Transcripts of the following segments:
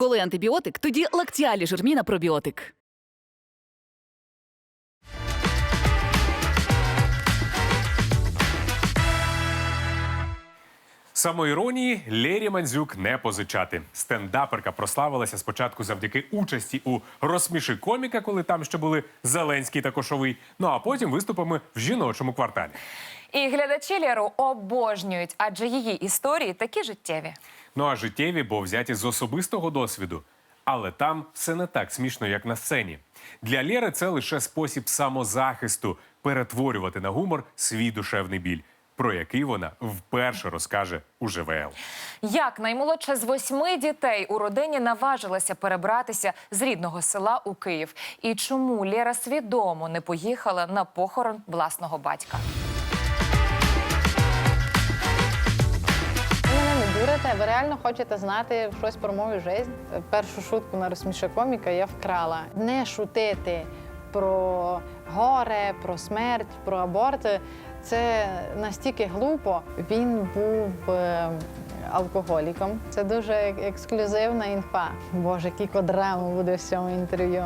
Коли антибіотик, тоді лактіалі жирміна пробіотик. Самоіронії Лері Мандзюк не позичати. Стендаперка прославилася спочатку завдяки участі у розсміши коміка, коли там ще були Зеленський та Кошовий. Ну а потім виступами в жіночому кварталі. І глядачі Леру обожнюють, адже її історії такі життєві. Ну а життєві, бо взяті з особистого досвіду. Але там все не так смішно, як на сцені. Для Лєри це лише спосіб самозахисту перетворювати на гумор свій душевний біль, про який вона вперше розкаже у ЖВЛ. Як наймолодша з восьми дітей у родині наважилася перебратися з рідного села у Київ, і чому Лера свідомо не поїхала на похорон власного батька? Мене ви реально хочете знати щось про мою життя? Першу шутку на розсміше коміка я вкрала. Не шутити про горе, про смерть, про аборт. Це настільки глупо. Він був е, алкоголіком. Це дуже ексклюзивна інфа. Боже, кілько драми буде в цьому інтерв'ю.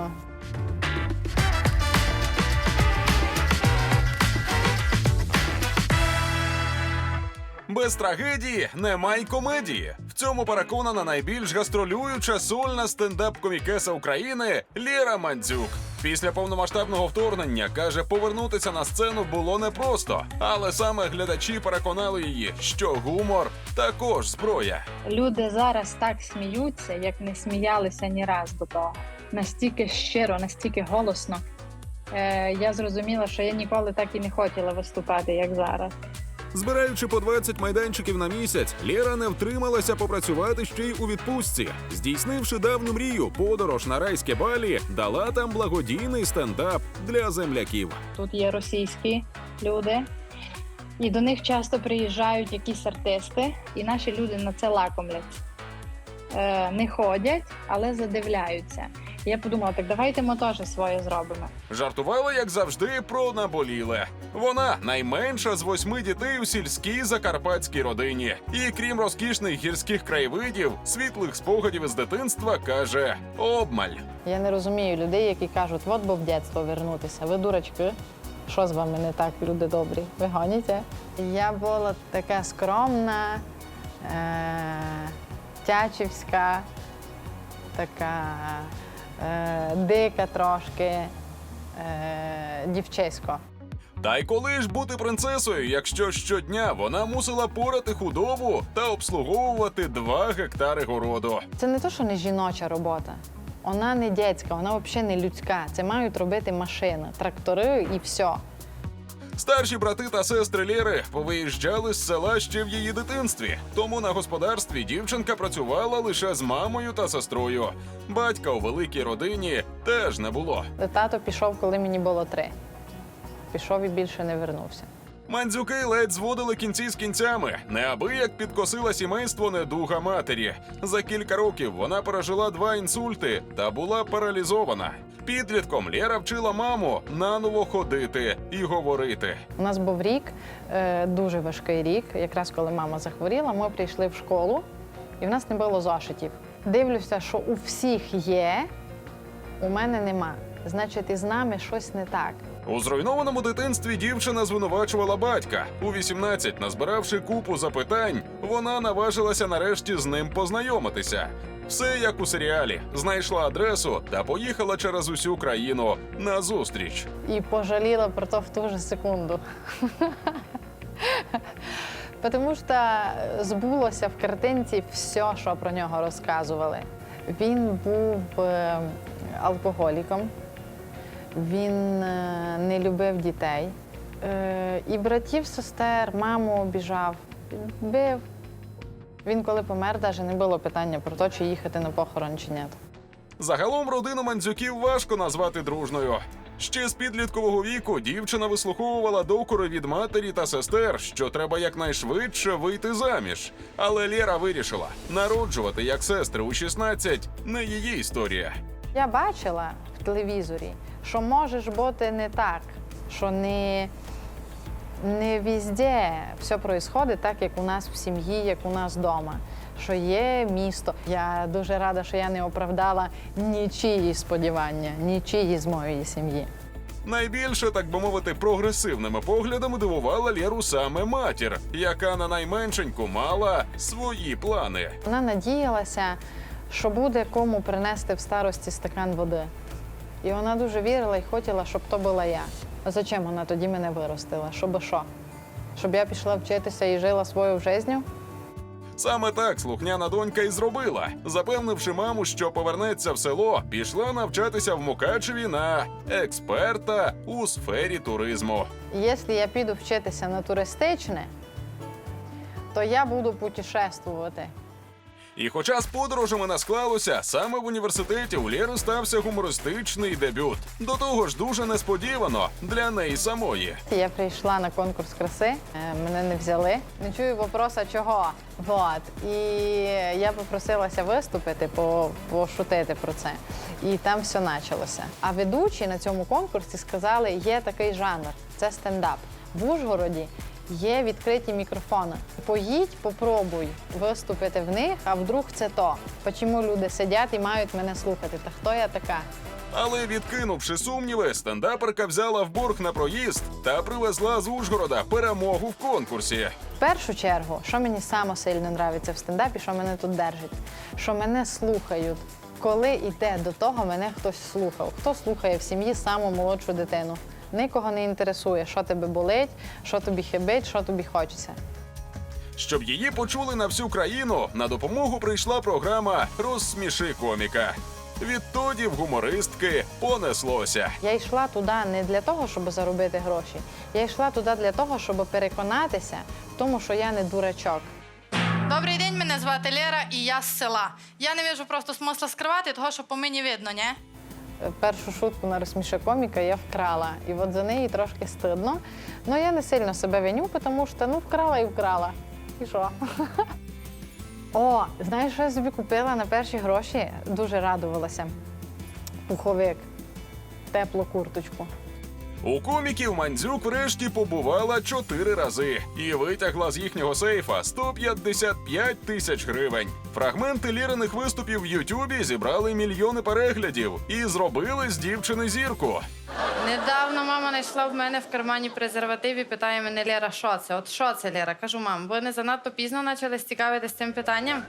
Без трагедії нема й комедії. В цьому переконана найбільш гастролююча сольна стендап-комікеса України Лєра Мандзюк. Після повномасштабного вторгнення каже, повернутися на сцену було непросто, але саме глядачі переконали її, що гумор також зброя. Люди зараз так сміються, як не сміялися ні раз до того. Настільки щиро, настільки голосно. Е, я зрозуміла, що я ніколи так і не хотіла виступати, як зараз. Збираючи по 20 майданчиків на місяць, Лєра не втрималася попрацювати ще й у відпустці. Здійснивши давню мрію, подорож на райське балі, дала там благодійний стендап для земляків. Тут є російські люди, і до них часто приїжджають якісь артисти, і наші люди на це лакомляться. Е, не ходять, але задивляються. Я подумала, так давайте ми теж своє зробимо. Жартувала, як завжди, про наболіле. Вона найменша з восьми дітей у сільській закарпатській родині. І крім розкішних гірських краєвидів, світлих спогадів із дитинства каже обмаль. Я не розумію людей, які кажуть, от би в дитинство вернутися. Ви дурачки. Що з вами не так, люди добрі? Ви гоніте? Я була така скромна, е- тячівська, така е- дика трошки, е- дівчисько. Та й коли ж бути принцесою, якщо щодня вона мусила порати худобу та обслуговувати два гектари городу. Це не то, що не жіноча робота. Вона не дітська, вона взагалі не людська. Це мають робити машини, трактори і все. Старші брати та сестри Лєри повиїжджали з села ще в її дитинстві. Тому на господарстві дівчинка працювала лише з мамою та сестрою. Батька у великій родині теж не було. Тато пішов, коли мені було три. Пішов і більше не вернувся. Мандзюки ледь зводили кінці з кінцями. Неабияк підкосила сімейство недуга матері. За кілька років вона пережила два інсульти та була паралізована. Підлітком Лєра вчила маму наново ходити і говорити. У нас був рік, е, дуже важкий рік. Якраз коли мама захворіла, ми прийшли в школу, і в нас не було зошитів. Дивлюся, що у всіх є, у мене нема. Значить, із нами щось не так. У зруйнованому дитинстві дівчина звинувачувала батька. У 18, назбиравши купу запитань, вона наважилася нарешті з ним познайомитися. Все як у серіалі. Знайшла адресу та поїхала через усю країну на зустріч. І пожаліла про то в ту же секунду. Тому що збулося в картинці все, що про нього розказували. Він був е, алкоголіком, він е, не любив дітей. Е, І братів, сестер, маму обіжав, бив. Він, коли помер, навіть не було питання про те, чи їхати на похорон чи ні. Загалом родину мандзюків важко назвати дружною. Ще з підліткового віку дівчина вислуховувала докори від матері та сестер, що треба якнайшвидше вийти заміж. Але Лєра вирішила, народжувати як сестри у 16 – не її історія. Я бачила в телевізорі, що може бути не так, що не, не везде все відбувається так, як у нас в сім'ї, як у нас вдома. що є місто. Я дуже рада, що я не оправдала нічиї сподівання, нічиї з моєї сім'ї. Найбільше, так би мовити, прогресивними поглядами дивувала Лєру саме матір, яка на найменшеньку мала свої плани. Вона надіялася, що буде кому принести в старості стакан води. І вона дуже вірила і хотіла, щоб то була я. А зачем вона тоді мене виростила? Щоб що? Щоб я пішла вчитися і жила свою жизнью? Саме так слухняна донька і зробила, запевнивши маму, що повернеться в село, пішла навчатися в Мукачеві на експерта у сфері туризму. Якщо я піду вчитися на туристичне, то я буду путешествувати. І хоча з подорожами не склалося, саме в університеті у Лєри стався гумористичний дебют. До того ж, дуже несподівано для неї самої. Я прийшла на конкурс краси, е, мене не взяли. Не чую вопроса чого. Вот. І я попросилася виступити, по- пошутити про це. І там все почалося. А ведучі на цьому конкурсі сказали, є такий жанр це стендап. В Ужгороді є відкриті мікрофони. Поїдь, попробуй виступити в них, а вдруг це то. Чому люди сидять і мають мене слухати? Та хто я така? Але відкинувши сумніви, стендаперка взяла в борг на проїзд та привезла з Ужгорода перемогу в конкурсі. В першу чергу, що мені саме сильно подобається в стендапі, що мене тут держить, що мене слухають. Коли йде до того, мене хтось слухав. Хто слухає в сім'ї саму молодшу дитину? Нікого не інтересує, що тебе болить, що тобі хибить, що тобі хочеться. Щоб її почули на всю країну, на допомогу прийшла програма Розсміши коміка. Відтоді в гумористки понеслося. Я йшла туди не для того, щоб заробити гроші. Я йшла туди для того, щоб переконатися в тому, що я не дурачок. Добрий день, мене звати Лера, і я з села. Я не вижу просто смисла скривати, того що по мені видно, ні? Першу шутку на розсміше коміка я вкрала. І от за неї трошки стидно. Ну я не сильно себе виню, тому що ну вкрала і вкрала. І що? О, знаєш, що я собі купила на перші гроші? Дуже радувалася. Пуховик, теплу курточку. У коміків Мандзюк врешті побувала чотири рази і витягла з їхнього сейфа 155 тисяч гривень. Фрагменти лірених виступів в Ютубі зібрали мільйони переглядів і зробили з дівчини зірку. Недавно мама знайшла в мене в кармані презерватив і питає мене Лера, що це? От що це, Лера? Кажу, мам, ви не занадто пізно почали цікавитися цим питанням?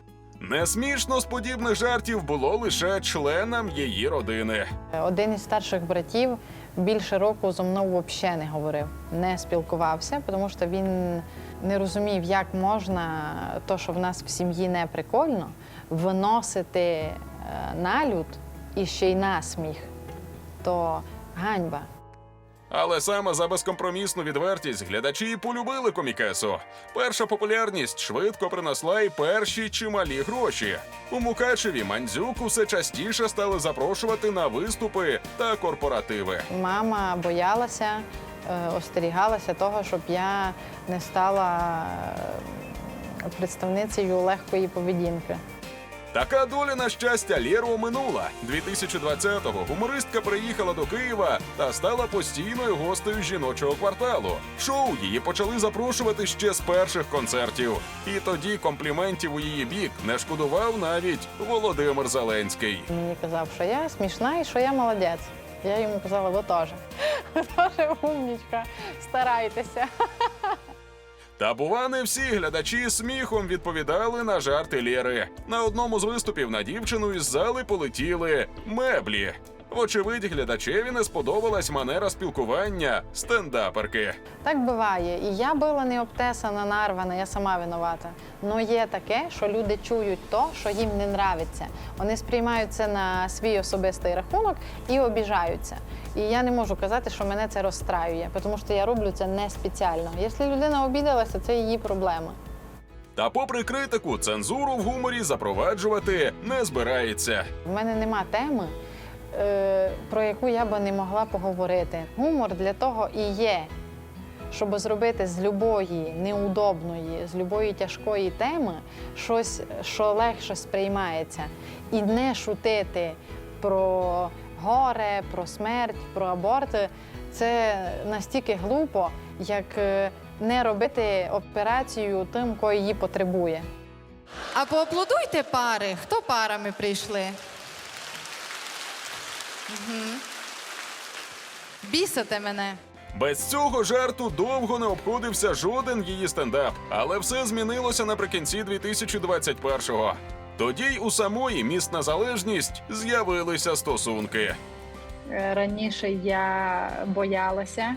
Не смішно з подібних жартів було лише членам її родини. Один із старших братів більше року зо мною взагалі не говорив, не спілкувався, тому що він не розумів, як можна то, що в нас в сім'ї не прикольно, виносити налюд на люд і ще й насміх. То ганьба. Але саме за безкомпромісну відвертість глядачі і полюбили комікесу. Перша популярність швидко принесла і перші чималі гроші. У Мукачеві Мандзюк усе частіше стали запрошувати на виступи та корпоративи. Мама боялася, е, остерігалася того, щоб я не стала е, представницею легкої поведінки. Така доля на щастя Лєру оминула. 2020-го гумористка приїхала до Києва та стала постійною гостею жіночого кварталу. Шоу її почали запрошувати ще з перших концертів. І тоді компліментів у її бік не шкодував навіть Володимир Зеленський. Мені казав, що я смішна і що я молодець. Я йому казала, ви теж. Ви теж умнічка, старайтеся. Та бува, не всі глядачі сміхом відповідали на жарти Лєри. На одному з виступів на дівчину із зали полетіли меблі. Вочевидь, глядачеві не сподобалась манера спілкування стендаперки. Так буває. І я була не обтесана, нарвана, я сама винувата. Но є таке, що люди чують то, що їм не нравиться. Вони сприймають це на свій особистий рахунок і обіжаються. І я не можу казати, що мене це розстраює, тому що я роблю це не спеціально. Якщо людина обідалася, це її проблема. Та, попри критику, цензуру в гуморі запроваджувати не збирається. В мене нема теми, про яку я би не могла поговорити. Гумор для того і є, щоб зробити з любої неудобної, з любої тяжкої теми щось, що легше сприймається, і не шутити про горе, про смерть, про аборти. Це настільки глупо, як е, не робити операцію тим, хто її потребує. А поаплодуйте пари. Хто парами прийшли? Бісите мене. Без цього жарту довго не обходився жоден її стендап, але все змінилося наприкінці 2021-го. Тоді й у самої міст Незалежність з'явилися стосунки. Е, Раніше я боялася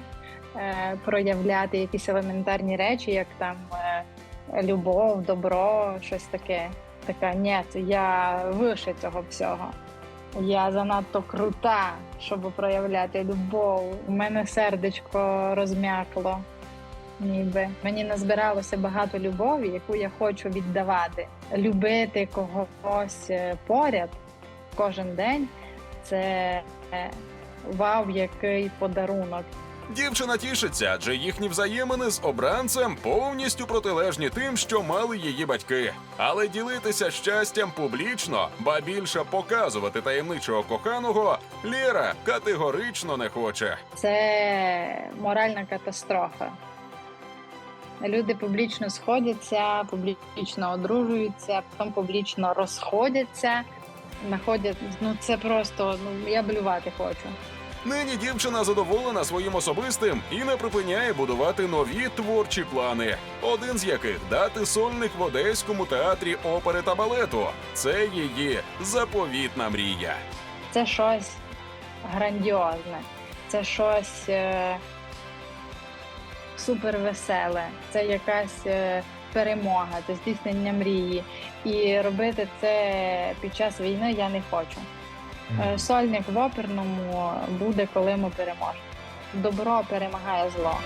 е, проявляти якісь елементарні речі, як там е, любов, добро, щось таке. Така, ні, я вище цього всього. Я занадто крута, щоб проявляти любов. У мене сердечко розм'якло. Ніби мені назбиралося багато любові, яку я хочу віддавати. Любити когось е, поряд кожен день це е, вау, який подарунок. Дівчина тішиться, адже їхні взаємини з обранцем повністю протилежні тим, що мали її батьки. Але ділитися щастям публічно, ба більше показувати таємничого коханого, Лєра категорично не хоче. Це моральна катастрофа. Люди публічно сходяться, публічно одружуються, потім публічно розходяться. Находять, ну це просто ну я блювати хочу. Нині дівчина задоволена своїм особистим і не припиняє будувати нові творчі плани. Один з яких дати сольник в Одеському театрі опери та балету. Це її заповітна мрія. Це щось грандіозне, це щось е, супервеселе, це якась е, перемога, це здійснення мрії. І робити це під час війни я не хочу. Е, Сольник в оперному буде, коли ми переможемо. Добро перемагає зло.